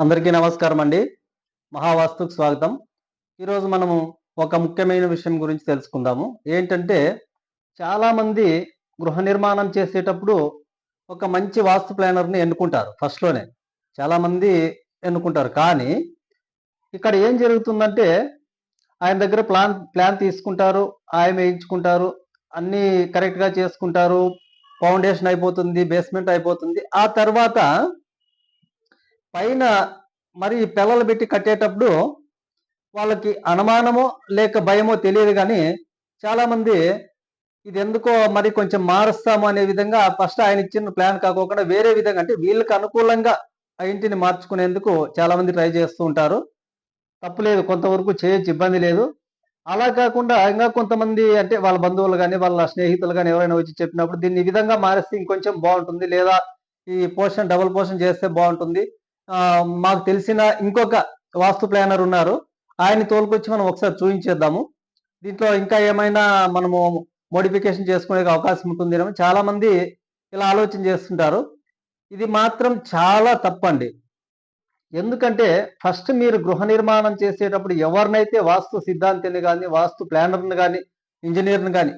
అందరికీ నమస్కారం అండి. మహావాస్తుకు స్వాగతం. ఈరోజు మనము ఒక ముఖ్యమైన విషయం గురించి తెలుసుకుందాము. ఏంటంటే చాలామంది గృహ నిర్మాణం చేసేటప్పుడు ఒక మంచి వాస్తు ప్లానర్ని ఎన్నుకుంటారు ఫస్ట్లోనే. చాలామంది ఎన్నుకుంటారు. కానీ ఇక్కడ ఏం జరుగుతుందంటే ఆయన దగ్గర ప్లాన్ ప్లాన్ తీసుకుంటారు ఆయన వేయించుకుంటారు అన్నీ కరెక్ట్గా చేసుకుంటారు ఫౌండేషన్ అయిపోతుంది బేస్మెంట్ అయిపోతుంది. ఆ తర్వాత పైన మరి పిల్లలు పెట్టి కట్టేటప్పుడు వాళ్ళకి అనుమానమో లేక భయమో తెలియదు కానీ చాలామంది ఇది ఎందుకో మరి కొంచెం మారుస్తాము అనే విధంగా ఫస్ట్ ఆయన ఇచ్చిన ప్లాన్ కాకోకుండా వేరే విధంగా అంటే వీళ్ళకి అనుకూలంగా ఆ ఇంటిని మార్చుకునేందుకు చాలామంది ట్రై చేస్తూ ఉంటారు. తప్పులేదు కొంతవరకు చేయొచ్చు ఇబ్బంది లేదు. అలా కాకుండా ఇంకా కొంతమంది అంటే వాళ్ళ బంధువులు కానీ వాళ్ళ స్నేహితులు కానీ ఎవరైనా వచ్చి చెప్పినప్పుడు దీన్ని ఈ విధంగా మారిస్తే ఇంకొంచెం బాగుంటుంది లేదా ఈ పోర్షన్ డబుల్ పోర్షన్ చేస్తే బాగుంటుంది. మాకు తెలిసిన ఇంకొక వాస్తు ప్లానర్ ఉన్నారు. ఆయన తోలుకొచ్చి మనం ఒకసారి చూపించేద్దాము దీంట్లో ఇంకా ఏమైనా మనము మోడిఫికేషన్ చేసుకునే అవకాశం ఉంటుంది చాలా మంది ఇలా ఆలోచన చేస్తుంటారు. ఇది మాత్రం చాలా తప్పండి. ఎందుకంటే ఫస్ట్ మీరు గృహ నిర్మాణం చేసేటప్పుడు ఎవరినైతే వాస్తు సిద్ధాంతిని కానీ వాస్తు ప్లానర్ని కానీ ఇంజనీర్ని కానీ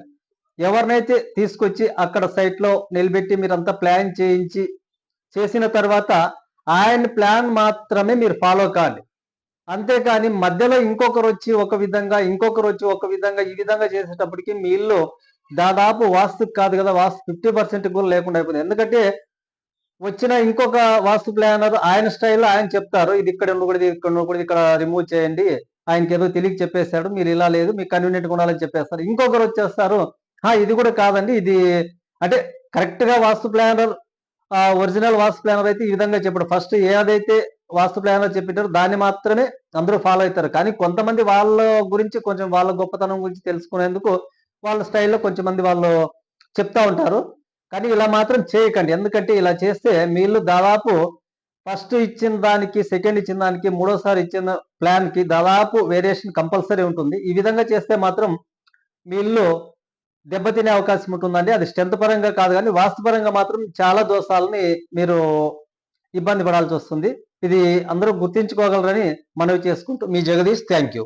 ఎవరినైతే తీసుకొచ్చి అక్కడ సైట్లో నిలబెట్టి మీరంతా ప్లాన్ చేయించి చేసిన తర్వాత ఆయన ప్లాన్ మాత్రమే మీరు ఫాలో కావాలి. అంతేకాని మధ్యలో ఇంకొకరు వచ్చి ఒక విధంగా ఇంకొకరు వచ్చి ఒక విధంగా ఈ విధంగా చేసేటప్పటికి మీ ఇల్లు దాదాపు వాస్తు కాదు కదా వాస్తు ఫిఫ్టీ పర్సెంట్ కూడా లేకుండా అయిపోయింది. ఎందుకంటే వచ్చిన ఇంకొక వాస్తు ప్లానర్ ఆయన స్టైల్లో ఆయన చెప్తారు ఇది ఇక్కడ ఉండకూడదు ఇక్కడ ఉండకూడదు ఇక్కడ రిమూవ్ చేయండి ఆయనకి ఏదో తెలియక చెప్పేస్తాడు మీరు ఇలా లేదు మీకు కన్వీనియంట్ ఉండాలని చెప్పేస్తారు. ఇంకొకరు వచ్చేస్తారు "హా, ఇది కూడా కాదండి ఇది అంటే కరెక్ట్గా vastu planner original vastu planner అయితే ఈ విధంగా చెప్పాడు ఫస్ట్ ఏదైతే వాస్తు ప్లానర్ చెప్పినారో దాన్ని మాత్రమే అందరూ ఫాలో అవుతారు. కానీ కొంతమంది వాళ్ళ గురించి కొంచెం వాళ్ళ గొప్పతనం గురించి తెలుసుకునేందుకు వాళ్ళ స్టైల్లో కొంచెం మంది వాళ్ళు చెప్తా ఉంటారు. కానీ ఇలా మాత్రం చేయకండి. ఎందుకంటే ఇలా చేస్తే మీరు దాదాపు ఫస్ట్ ఇచ్చిన దానికి సెకండ్ ఇచ్చిన దానికి మూడోసారి ఇచ్చిన ప్లాన్కి దాదాపు వేరియేషన్ కంపల్సరీ ఉంటుంది. ఈ విధంగా చేస్తే మాత్రం మీ దెబ్బతినే అవకాశం ఉంటుందండి. అది స్ట్రెంత్ పరంగా కాదు కానీ వాస్తుపరంగా మాత్రం చాలా దోషాలని మీరు ఇబ్బంది పడాల్సి వస్తుంది. ఇది అందరూ గుర్తించుకోగలరని మనవి చేసుకుంటూ మీ జగదీష్ థ్యాంక్ యూ